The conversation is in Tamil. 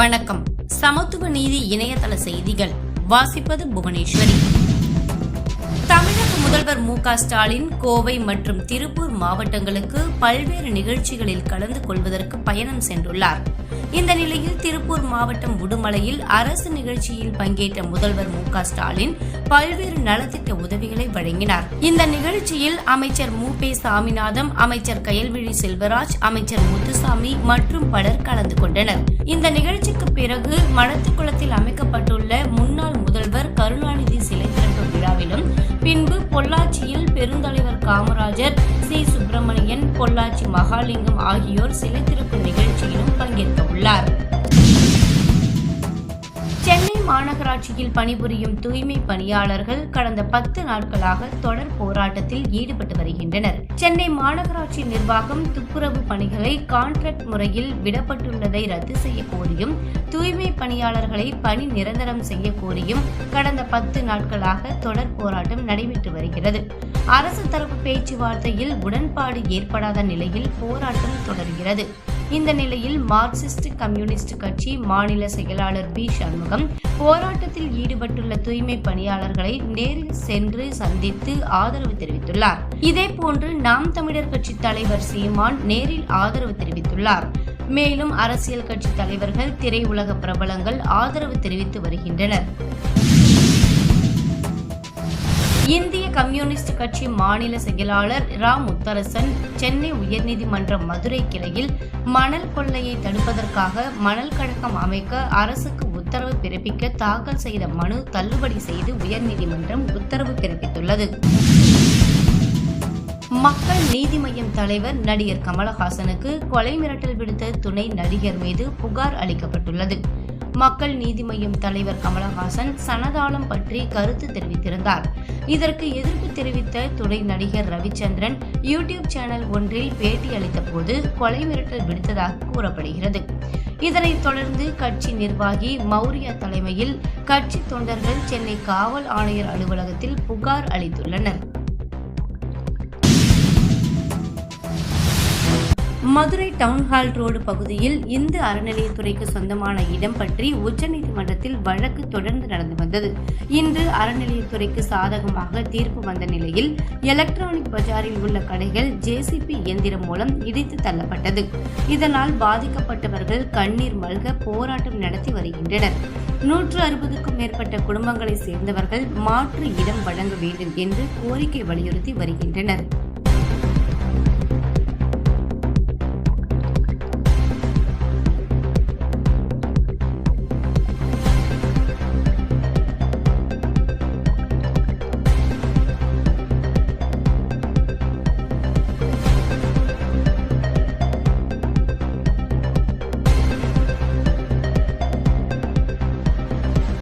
வணக்கம். சமத்துவ நீதி இணையதள செய்திகள். வாசிப்பது புவனேஸ்வரி. தமிழக முதல்வர் மு ஸ்டாலின் கோவை மற்றும் திருப்பூர் மாவட்டங்களுக்கு பல்வேறு நிகழ்ச்சிகளில் கலந்து கொள்வதற்கு பயணம் சென்றுள்ளார். இந்த நிலையில் திருப்பூர் மாவட்டம் உடுமலையில் அரசு நிகழ்ச்சியில் பங்கேற்ற முதல்வர் மு ஸ்டாலின் பல்வேறு நலத்திட்ட உதவிகளை வழங்கினார். இந்த நிகழ்ச்சியில் அமைச்சர் மு பே சாமிநாதம் அமைச்சர் கயல்விழி செல்வராஜ் அமைச்சர் முத்துசாமி மற்றும் பலர் கலந்து கொண்டனர். இந்த நிகழ்ச்சிக்கு பிறகு மணத்துக்குளத்தில் அமைக்கப்பட்டுள்ள முன்னாள் காமராஜர் சி. சுப்பிரமணியன் பொள்ளாச்சி மகாலிங்கம் ஆகியோர் சிலை திறக்கும் நிகழ்ச்சியிலும் பங்கேற்க உள்ளார் சென்னை மாநகராட்சியில் பணிபுரியும் தூய்மை பணியாளர்கள் கடந்த பத்து நாட்களாக தொடர் போராட்டத்தில் ஈடுபட்டு வருகின்றனர். சென்னை மாநகராட்சி நிர்வாகம் துப்புரவு பணிகளை கான்ட்ராக்ட் முறையில் விடப்பட்டுள்ளதை ரத்து செய்ய கோரியும் தூய்மை பணியாளர்களை பணி நிரந்தரம் செய்ய கோரியும் கடந்த பத்து நாட்களாக தொடர் போராட்டம் நடைபெற்று வருகிறது. அரசு தரப்பு பேச்சுவார்த்தையில் உடன்பாடு ஏற்படாத நிலையில் போராட்டம் தொடர்கிறது. இந்த நிலையில் மார்க்சிஸ்ட் கம்யூனிஸ்ட் கட்சி மாநில செயலாளர் பி. சண்முகம் போராட்டத்தில் ஈடுபட்டுள்ள தூய்மை பணியாளர்களை நேரில் சென்று சந்தித்து ஆதரவு தெரிவித்துள்ளார். இதேபோன்று நாம் தமிழர் கட்சி தலைவர் சீமான் நேரில் ஆதரவு தெரிவித்துள்ளார். மேலும் அரசியல் கட்சி தலைவர்கள் திரையுலக பிரபலங்கள் ஆதரவு தெரிவித்து வருகின்றனர். இந்திய கம்யூனிஸ்ட் கட்சி மாநில செயலாளர் ரா முத்தரசன் சென்னை உயர்நீதிமன்ற மதுரை கிளையில் மணல் கொள்ளையை தடுப்பதற்காக மணல் கழகம் அமைக்க அரசுக்கு உத்தரவு பிறப்பிக்க தாக்கல் செய்த மனு தள்ளுபடி செய்து உயர்நீதிமன்றம் உத்தரவு பிறப்பித்துள்ளது. மக்கள் நீதி மய்யம் தலைவர் நடிகர் கமலஹாசனுக்கு கொலை மிரட்டல் விடுத்த துணை நடிகர் மீது புகார் அளிக்கப்பட்டுள்ளது. மக்கள் நீதி மய்யம் தலைவர் கமலஹாசன் சனதாளம் பற்றி கருத்து தெரிவித்திருந்தார். இதற்கு எதிர்ப்பு தெரிவித்த துணை நடிகர் ரவிச்சந்திரன் யூடியூப் சேனல் ஒன்றில் பேட்டி அளித்த போது கொலை மிரட்டல் விடுத்ததாக கூறப்படுகிறது. இதனைத் தொடர்ந்து கட்சி நிர்வாகி மௌரியா தலைமையில் கட்சி தொண்டர்கள் சென்னை காவல் ஆணையர் அலுவலகத்தில் புகார் அளித்துள்ளனர். மதுரை டவுன்ஹால் ரோடு பகுதியில் இந்து அறநிலையத்துறைக்கு சொந்தமான இடம் பற்றி உச்சநீதிமன்றத்தில் வழக்கு தொடர்ந்து நடந்து வந்தது. இன்று அறநிலையத்துறைக்கு சாதகமாக தீர்ப்பு வந்த நிலையில் எலக்ட்ரானிக் பஜாரில் உள்ள கடைகள் ஜேசிபி இயந்திரம் மூலம் இடித்து தள்ளப்பட்டது. இதனால் பாதிக்கப்பட்டவர்கள் கண்ணீர் மல்க போராட்டம் நடத்தி வருகின்றனர். நூற்று அறுபதுக்கும் மேற்பட்ட குடும்பங்களை சேர்ந்தவர்கள் மாற்று இடம் வழங்க வேண்டும் என்று கோரிக்கை வலியுறுத்தி வருகின்றனர்.